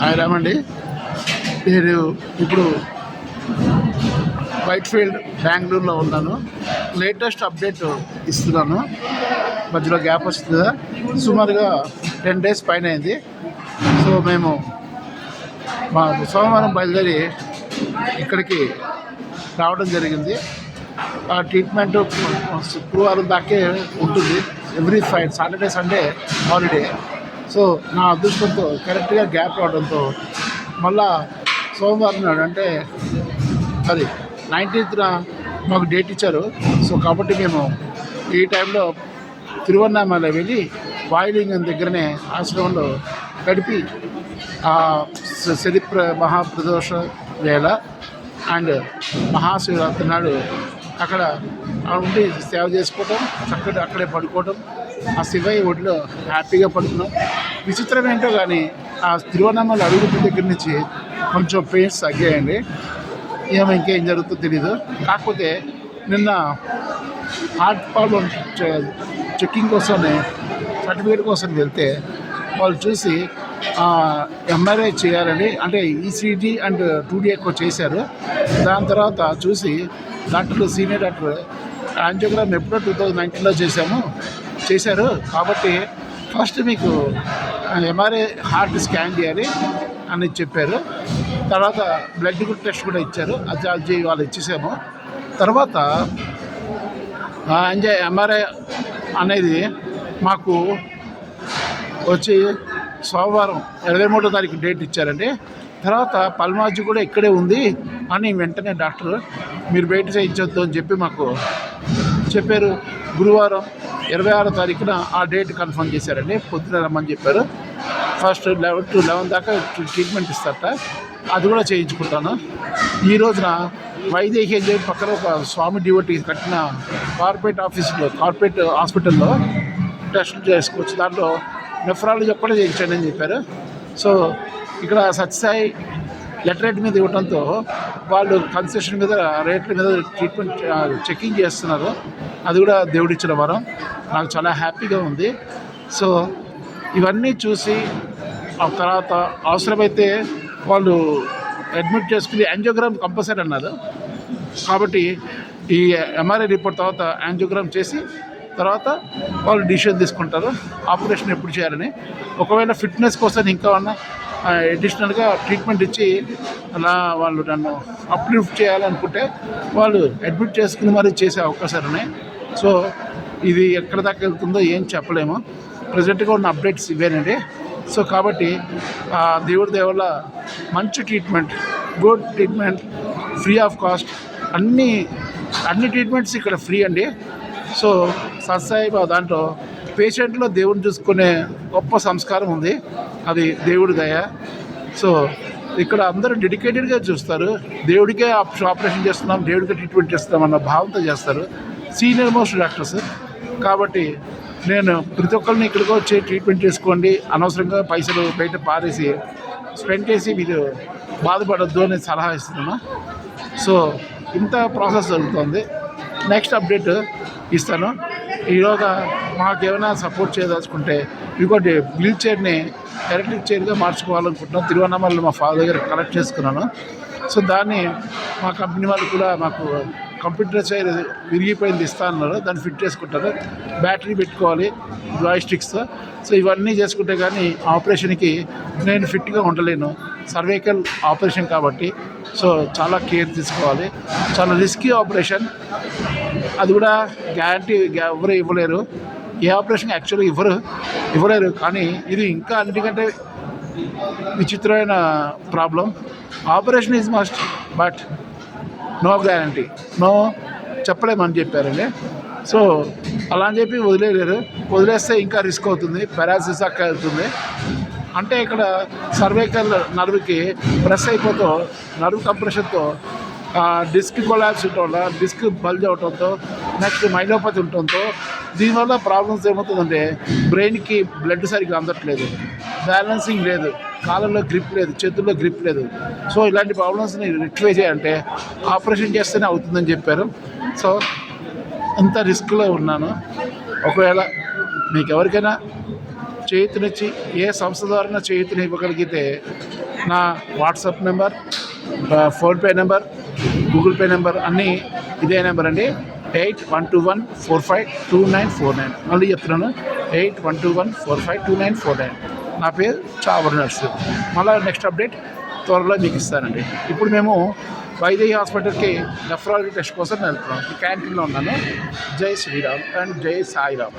Hi రామండి నేను ఇప్పుడు white field బెంగళూరులో ఉన్నాను లేటెస్ట్ అప్డేట్ ఇస్తున్నాను మధ్యలో గ్యాప్ వస్తుంది కదా సుమారుగా టెన్ డేస్ పైన అయింది సో మేము మా సోమవారం బయలుదేరి ఇక్కడికి రావడం జరిగింది ఆ ట్రీట్మెంట్ శుక్రవారం దాకే ఉంటుంది every five Saturday Sunday holiday so నా అదృష్టంతో కరెక్ట్గా గ్యాప్ రావడంతో మళ్ళా సోమవారం నాడు అంటే అది నైన్టీన్త్న మాకు డేట్ ఇచ్చారు. సో కాబట్టి మేము ఈ టైంలో తిరువన్నామల వెళ్ళి వాయులింగం దగ్గరనే ఆశ్రమంలో గడిపి ఆ శని ప్ర మహాప్రదోష వేళ అండ్ మహాశివరాత్రి నాడు అక్కడ ఉండి సేవ చేసుకోవటం చక్కటి అక్కడే పడుకోవటం ఆ శివయ్య ఒడిలో హ్యాపీగా పడుతున్నాం. విచిత్రం ఏంటో కానీ ఆ తిరువన్నామల అడుగు దగ్గర నుంచి కొంచెం పెయిన్స్ తగ్గాయండి. ఏమో ఇంకేం జరుగుతుందో తెలీదు. కాకపోతే నిన్న హార్ట్ ప్రాబ్లం చెక్కింగ్ కోసమే సర్టిఫికేట్ కోసం వెళ్తే వాళ్ళు చూసి ఎంఆర్ఐ చేయాలని అంటే ఈసీజీ అండ్ టూడీ ఎక్కువ చేశారు. దాని తర్వాత చూసి డాక్టర్లు సీనియర్ డాక్టర్ యాంజియోగ్రామ్ ఎప్పుడో టూ థౌజండ్ నైన్టీన్లో చేశాము. చేశారు. కాబట్టి ఫస్ట్ మీకు ఎంఆర్ఐ హార్ట్ స్కాన్ చేయాలి అని చెప్పారు. తర్వాత బ్లడ్ గ్రూప్ టెస్ట్ కూడా ఇచ్చారు. అది అది వాళ్ళు ఇచ్చేసాము. తర్వాత ఎంజాయ్ ఎంఆర్ఐ అనేది మాకు వచ్చి సోమవారం ఇరవై మూడో తారీఖు డేట్ ఇచ్చారండి. తర్వాత పల్మాజీ కూడా ఇక్కడే ఉంది అని వెంటనే డాక్టర్ మీరు బయట చేయించొద్దు అని చెప్పి మాకు చెప్పారు. గురువారం ఇరవై ఆరో తారీఖున ఆ డేట్ కన్ఫర్మ్ చేశారండి. పొద్దున రమ్మని చెప్పారు. ఫస్ట్ లెవెన్ టు లెవెన్ దాకా ట్రీట్మెంట్ ఇస్తారట. అది కూడా చేయించుకుంటాను. ఈ రోజున వైదేహి అని చెప్పి పక్కన ఒక స్వామి డివోటి కట్టిన కార్పొరేట్ ఆఫీసులో కార్పొరేట్ హాస్పిటల్లో టెస్టులు చేసుకోవచ్చు. దాంట్లో నెఫ్రాలజీ ఒక్కటే చేయించండి అని చెప్పారు. సో ఇక్కడ సత్యసాయి లెటరేట్ మీద ఇవ్వడంతో వాళ్ళు కన్సెషన్ మీద రేట్ల మీద ట్రీట్మెంట్ చెకింగ్ చేస్తున్నారు. అది కూడా దేవుడిచ్చిన వరం. నాకు చాలా హ్యాపీగా ఉంది. సో ఇవన్నీ చూసి ఆ తర్వాత అవసరమైతే వాళ్ళు అడ్మిట్ చేసుకుని యాంజియోగ్రామ్ కంపల్సరీ అన్నారు. కాబట్టి ఈ ఎంఆర్ఐ రిపోర్ట్ తర్వాత యాంజియోగ్రామ్ చేసి తర్వాత వాళ్ళు డిసిషన్ తీసుకుంటారు. ఆపరేషన్ ఎప్పుడు చేయాలని. ఒకవేళ ఫిట్నెస్ కోసం ఇంకా ఉన్న అడిషనల్గా ట్రీట్మెంట్ ఇచ్చి అలా వాళ్ళు నన్ను అప్లిఫ్ట్ చేయాలనుకుంటే వాళ్ళు అడ్మిట్ చేసుకుని మరీ చేసే అవకాశాలు ఉన్నాయి. సో ఇది ఎక్కడ దాకా వెళ్తుందో ఏం చెప్పలేము. ప్రజెంట్గా ఉన్న అప్డేట్స్ ఇవేనండి. సో కాబట్టి ఆ దేవుడి దేవుళ్ళ మంచి treatment good treatment free of cost అన్ని అన్ని ట్రీట్మెంట్స్ ఇక్కడ ఫ్రీ అండి. సో సత్సాయిబాబా దాంట్లో పేషెంట్లో దేవుడిని చూసుకునే గొప్ప సంస్కారం ఉంది. అది దేవుడి దయ. సో ఇక్కడ అందరూ డెడికేటెడ్గా చూస్తారు. దేవుడికే ఆపరేషన్ చేస్తున్నాం దేవుడికే ట్రీట్మెంట్ చేస్తున్నాం అన్న భావంతో చేస్తారు. Senior most doctors. కాబట్టి నేను ప్రతి ఒక్కరిని ఇక్కడికి వచ్చి ట్రీట్మెంట్ చేసుకోండి. అనవసరంగా పైసలు బయట పారేసి స్పెండ్ చేసి మీరు బాధపడద్దు అని సలహా ఇస్తున్నాను. సో ఇంత ప్రాసెస్ జరుగుతుంది. నెక్స్ట్ అప్డేట్ ఇస్తాను. ఈరోజు మాకు ఏమైనా సపోర్ట్ చేయదలుచుకుంటే ఇంకోటి వీల్ చైర్ని ఎలక్ట్రిక్ చైర్గా మార్చుకోవాలనుకుంటున్నాం తిరువన్నామలలో మా ఫాదర్ దగ్గర కలెక్ట్ చేసుకున్నాను. సో దాన్ని మా కంపెనీ వాళ్ళు కూడా మాకు కంప్యూటర్ చైర్ విరిగిపోయింది ఇస్తా అన్నారు. దాన్ని ఫిట్ చేసుకుంటారు. బ్యాటరీ పెట్టుకోవాలి జాయిస్టిక్స్ సో ఇవన్నీ చేసుకుంటే కానీ ఆపరేషన్కి నేను ఫిట్గా ఉండలేను. సర్వైకల్ ఆపరేషన్ కాబట్టి. సో చాలా కేర్ తీసుకోవాలి. చాలా రిస్కీ ఆపరేషన్ అది కూడా గ్యారంటీ ఎవరు ఇవ్వలేరు. ఏ ఆపరేషన్ యాక్చువల్గా ఇవ్వరు ఇవ్వలేరు. కానీ ఇది ఇంకా అన్నిటికంటే విచిత్రమైన problem operation is must but no guarantee no చెప్పలేమని చెప్పారండి. సో అలా అని చెప్పి వదిలేయలేరు. వదిలేస్తే ఇంకా రిస్క్ అవుతుంది పెరాసిస్ అక్క అవుతుంది అంటే ఇక్కడ సర్వైకల్ నర్వ్కి ప్రెస్ అయిపోతూ నర్వ్ కంప్రెషన్తో డిస్క్ కొలాబ్స్ ఉండటం వల్ల డిస్క్ బల్జ్ అవటంతో నెక్స్ట్ మైలోపతి ఉండటంతో దీనివల్ల ప్రాబ్లమ్స్ ఏమవుతుందంటే బ్రెయిన్కి బ్లడ్ సరిగ్గా అందట్లేదు. బ్యాలెన్సింగ్ లేదు. కాళ్ళలో గ్రిప్ లేదు. చేతుల్లో గ్రిప్ లేదు. సో ఇలాంటి ప్రాబ్లమ్స్ని రెక్టిఫై చేయాలంటే ఆపరేషన్ చేస్తేనే అవుతుందని చెప్పారు. సో అంత రిస్క్లో ఉన్నాను. ఒకవేళ మీకు ఎవరికైనా చేతినిచ్చి ఏ సంస్థ ద్వారా చేతిని ఇవ్వగలిగితే నా WhatsApp number PhonePe number Google Pay number అన్నీ ఇదే నెంబర్ అండి. Eight one two one four five two nine four nine. మళ్ళీ చెప్తున్నాను. Eight one two one four five two nine four nine. నా పేరు చావర్ నర్సు. మళ్ళీ నెక్స్ట్ అప్డేట్ త్వరలో మీకు ఇస్తానండి. ఇప్పుడు మేము వైదేహి హాస్పిటల్కి నెఫ్రాలజీ టెస్ట్ కోసం వెళ్తున్నాం. క్యాంటీన్లో ఉన్నాను. జై శ్రీరామ్ అండ్ జై సాయిరామ్.